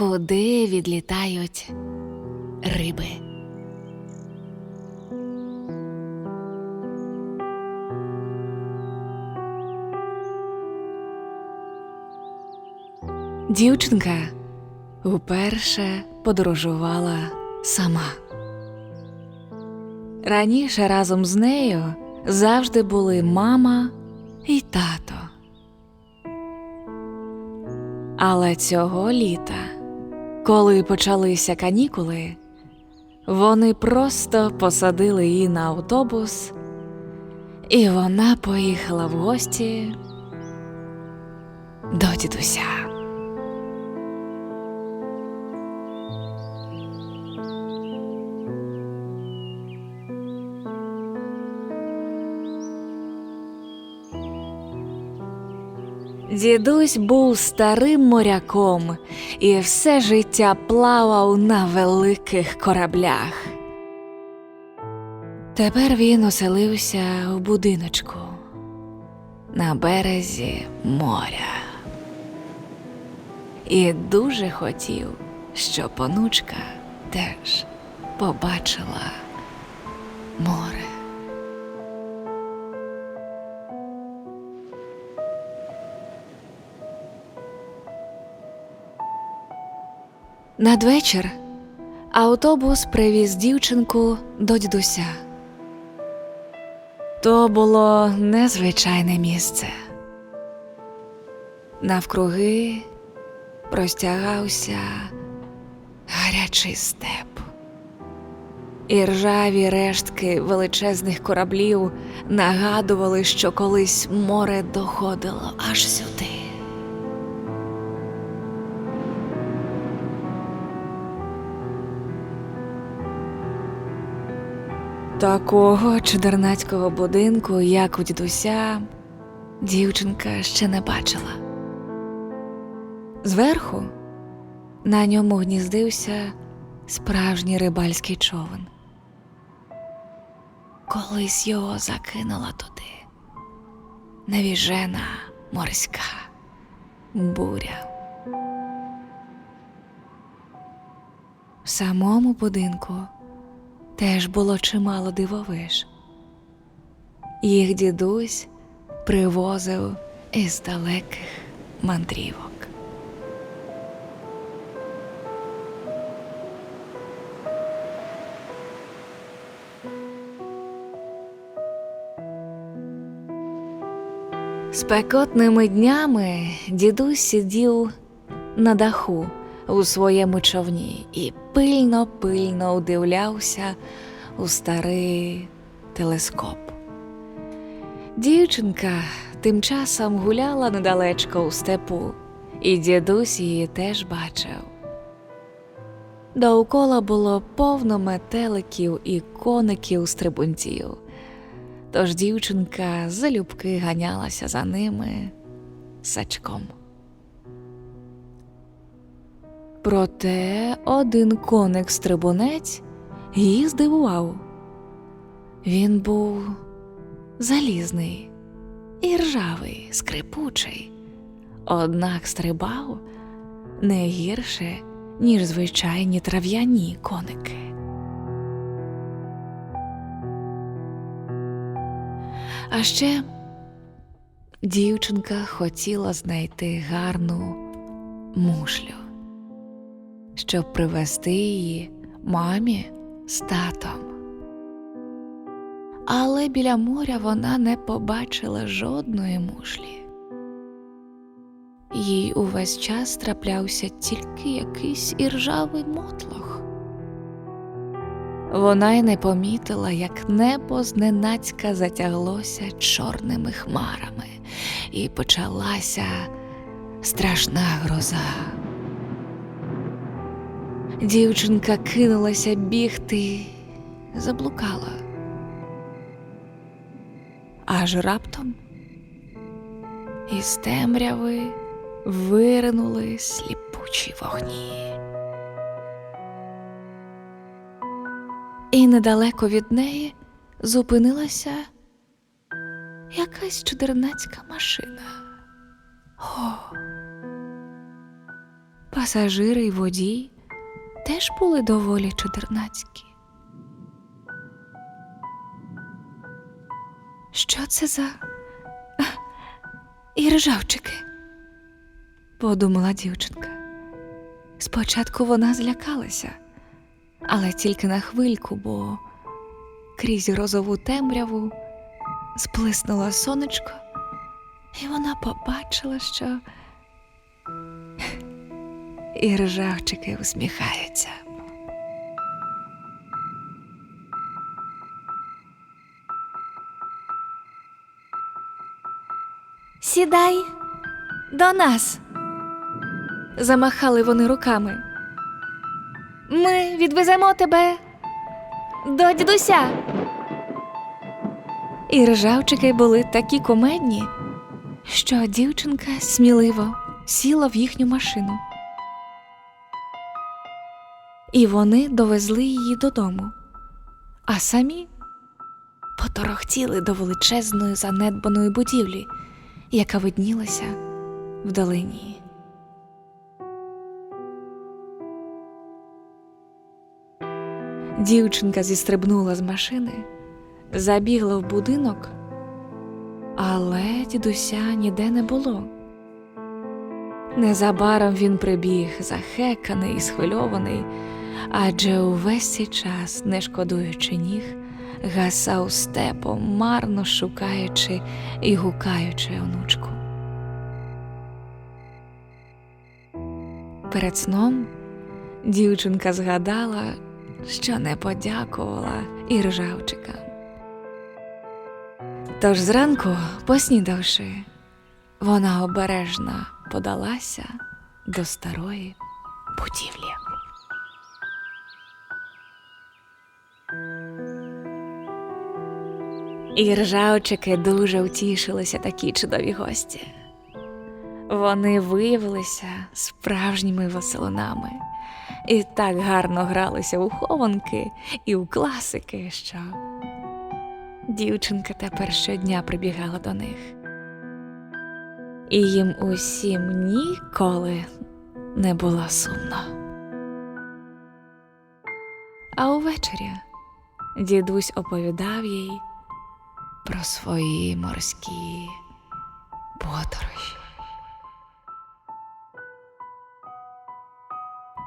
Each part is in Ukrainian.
куди відлітають риби. Дівчинка вперше подорожувала сама. Раніше разом з нею завжди були мама і тато. Але цього літа, коли почалися канікули, вони просто посадили її на автобус, і вона поїхала в гості до дідуся. Дідусь був старим моряком і все життя плавав на великих кораблях. Тепер він оселився в будиночку на березі моря і дуже хотів, щоб онучка теж побачила море. Надвечір автобус привіз дівчинку до дідуся. То було незвичайне місце. Навкруги простягався гарячий степ. І ржаві рештки величезних кораблів нагадували, що колись море доходило аж сюди. Такого чудернацького будинку, як у дідуся, дівчинка ще не бачила. Зверху на ньому гніздився справжній рибальський човен. Колись його закинула туди невіжена морська буря. В самому будинку теж було чимало дивовиж. Їх дідусь привозив із далеких мандрівок. Спекотними днями дідусь сидів на даху у своєму човні і пильно-пильно удивлявся у старий телескоп. Дівчинка тим часом гуляла недалечко у степу, і дідусь її теж бачив. Довкола було повно метеликів і коників стрибунців. Тож дівчинка залюбки ганялася за ними сачком. Проте один коник стрибунець її здивував. Він був залізний і ржавий, скрипучий, однак стрибав не гірше, ніж звичайні трав'яні коники. А ще дівчинка хотіла знайти гарну мушлю, щоб привезти її мамі з татом. Але біля моря вона не побачила жодної мушлі. Їй увесь час траплявся тільки якийсь іржавий мотлох. Вона й не помітила, як небо зненацька затяглося чорними хмарами, і почалася страшна гроза. Дівчинка кинулася бігти, заблукала. Аж раптом із темряви виринули сліпучі вогні. І недалеко від неї зупинилася якась чудернацька машина. О, пасажири й водій теж були доволі чудернацькі. Що це за іржавчики? подумала дівчинка. Спочатку вона злякалася, але тільки на хвильку, бо крізь розову темряву сплиснуло сонечко, і вона побачила, що і ржавчики усміхаються. Сідай до нас. Замахали вони руками. Ми відвеземо тебе до дідуся. І ржавчики були такі комедні, що дівчинка сміливо сіла в їхню машину. І вони довезли її додому, а самі поторохтіли до величезної занедбаної будівлі, яка виднілася в долині. Дівчинка зістрибнула з машини, забігла в будинок, але дідуся ніде не було. Незабаром він прибіг захеканий і схвильований, адже увесь цей час, не шкодуючи ніг, гасав степом, марно шукаючи і гукаючи онучку. Перед сном дівчинка згадала, що не подякувала і ржавчикам. Тож зранку, поснідавши, вона обережно подалася до старої будівлі. І ржавчики дуже втішилися такі чудові гості. Вони виявилися справжніми веселунами і так гарно гралися у хованки і у класики, що дівчинка тепер щодня прибігала до них. І їм усім ніколи не було сумно. А увечері дідусь оповідав їй про свої морські подорожі.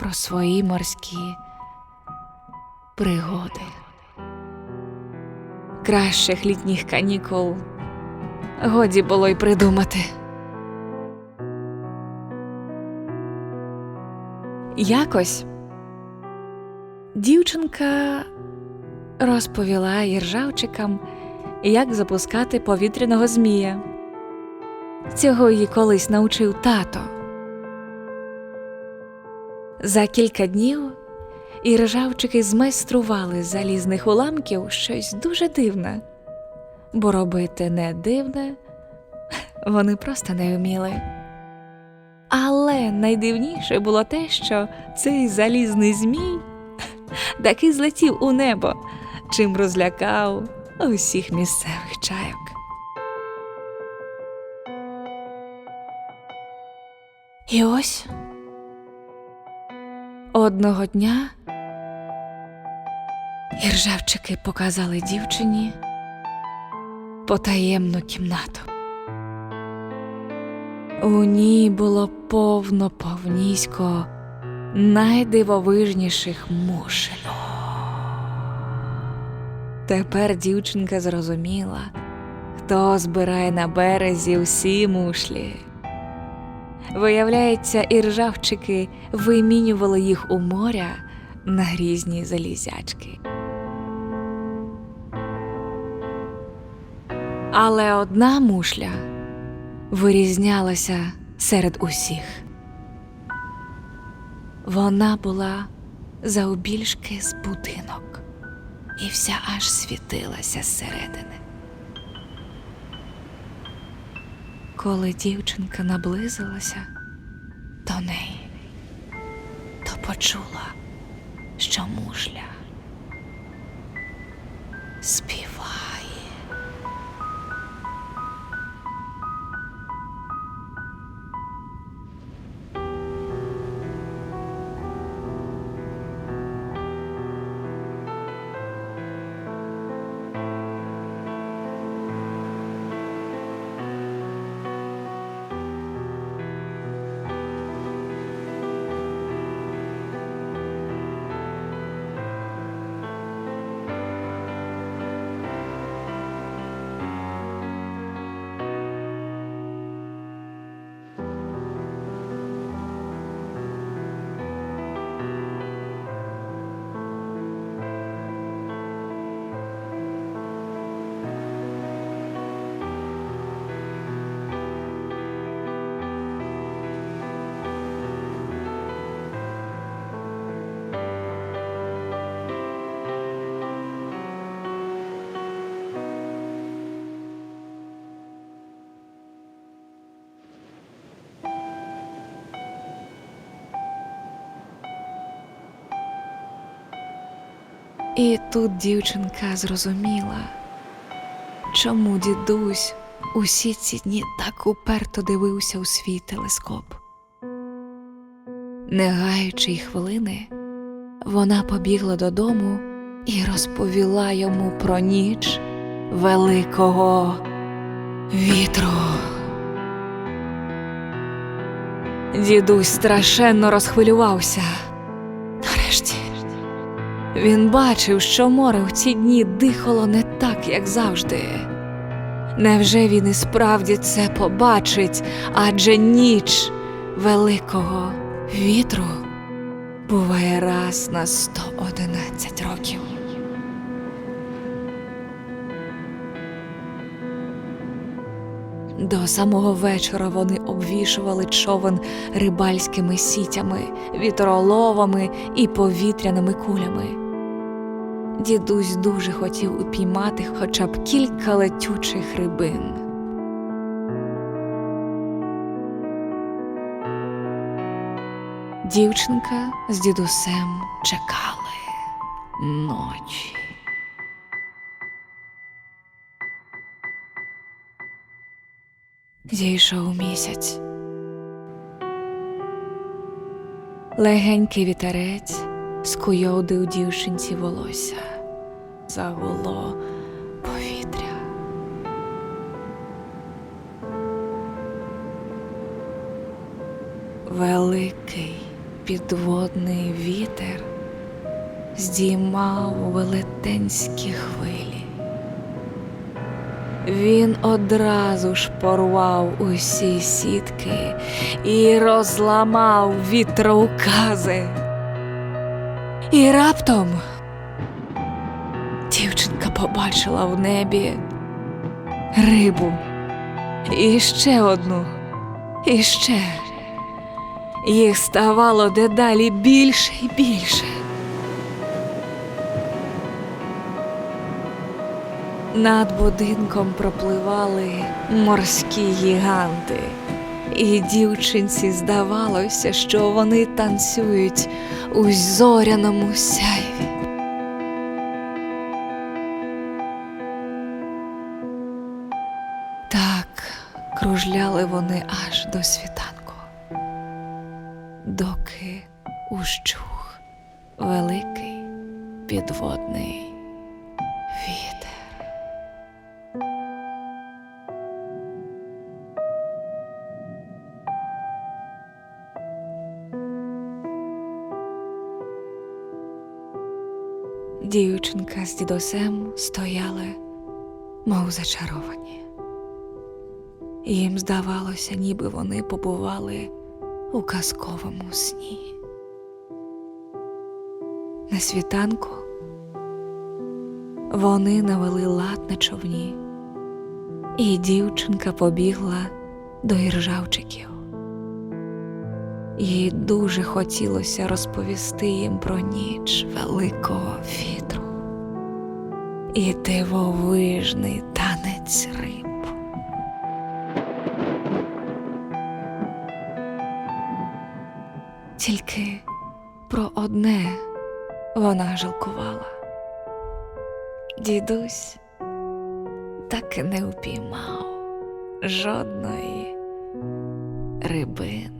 Про свої морські пригоди. Кращих літніх канікул годі було й придумати. Якось дівчинка розповіла іржавчикам, як запускати повітряного змія. Цього її колись навчив тато. За кілька днів іржавчики змайстрували з залізних уламків щось дуже дивне, бо робити не дивне вони просто не вміли. Але найдивніше було те, що цей залізний змій таки злетів у небо, чим розлякав усіх місцевих чайок. І ось одного дня іржавчики показали дівчині потаємну кімнату. У ній було повно повнісько найдивовижніших мушель. Тепер дівчинка зрозуміла, хто збирає на березі всі мушлі. Виявляється, іржавчики вимінювали їх у моря на різні залізячки. Але одна мушля вирізнялася серед усіх. Вона була завбільшки з будинок і вся аж світилася зсередини. Коли дівчинка наблизилася до неї, то почула, що мушля співає. І тут дівчинка зрозуміла, чому дідусь усі ці дні так уперто дивився у свій телескоп. Не гаючи й хвилини, вона побігла додому і розповіла йому про ніч великого вітру. Дідусь страшенно розхвилювався. Він бачив, що море в ці дні дихало не так, як завжди. Невже він і справді це побачить, адже ніч великого вітру буває раз на 111 років. До самого вечора вони обвішували човен рибальськими сітями, вітроловами і повітряними кулями. Дідусь дуже хотів упіймати хоча б кілька летючих рибин. Дівчинка з дідусем чекали ночі. Зійшов місяць. Легенький вітерець скуйовдив дівчинці волосся, загуло повітря. Великий підводний вітер здіймав велетенські хвилі. Він одразу ж порвав усі сітки і розламав вітроукази. І раптом дівчинка побачила в небі рибу. І ще одну, і ще. Їх ставало дедалі більше і більше. Над будинком пропливали морські гіганти, і дівчинці здавалося, що вони танцюють у зоряному сяйві. Так кружляли вони аж до світанку, доки ущух великий підводний з дідусем стояли, мов зачаровані. Їм здавалося, ніби вони побували у казковому сні. На світанку вони навели лад на човні, і дівчинка побігла до іржавчиків. Їй дуже хотілося розповісти їм про ніч великого вітру і дивовижний танець риб. Тільки про одне вона жалкувала. Дідусь так і не упіймав жодної рибини.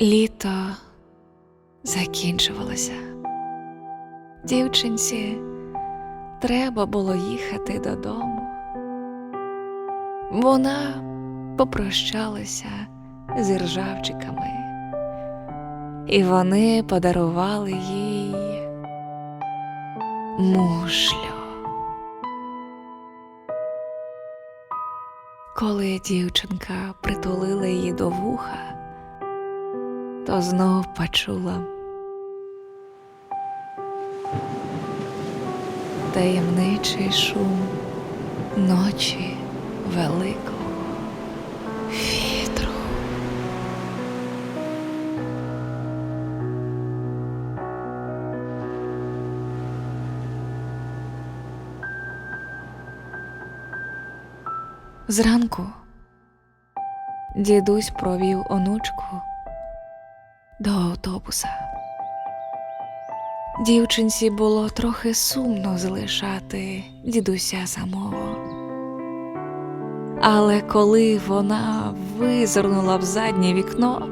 Літо закінчувалося. Дівчинці треба було їхати додому. Вона попрощалася з ржавчиками, і вони подарували їй мушлю. Коли дівчинка притулила її до вуха, то знов почула таємничий шум ночі великого вітру. Зранку дідусь провів онучку до автобуса. Дівчинці було трохи сумно залишати дідуся самого. Але коли вона визирнула в заднє вікно,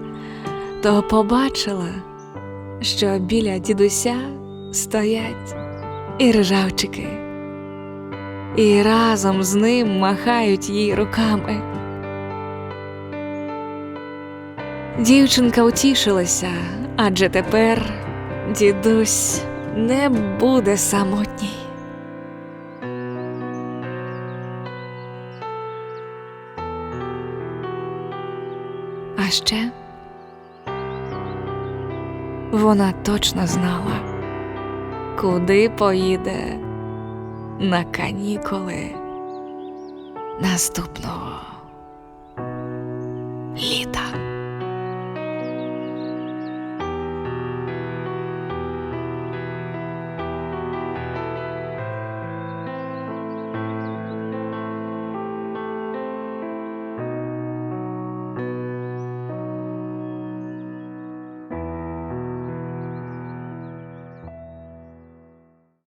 то побачила, що біля дідуся стоять і ржавчики, і разом з ним махають їй руками. Дівчинка утішилася, адже тепер дідусь не буде самотній. А ще вона точно знала, куди поїде на канікули наступного літа.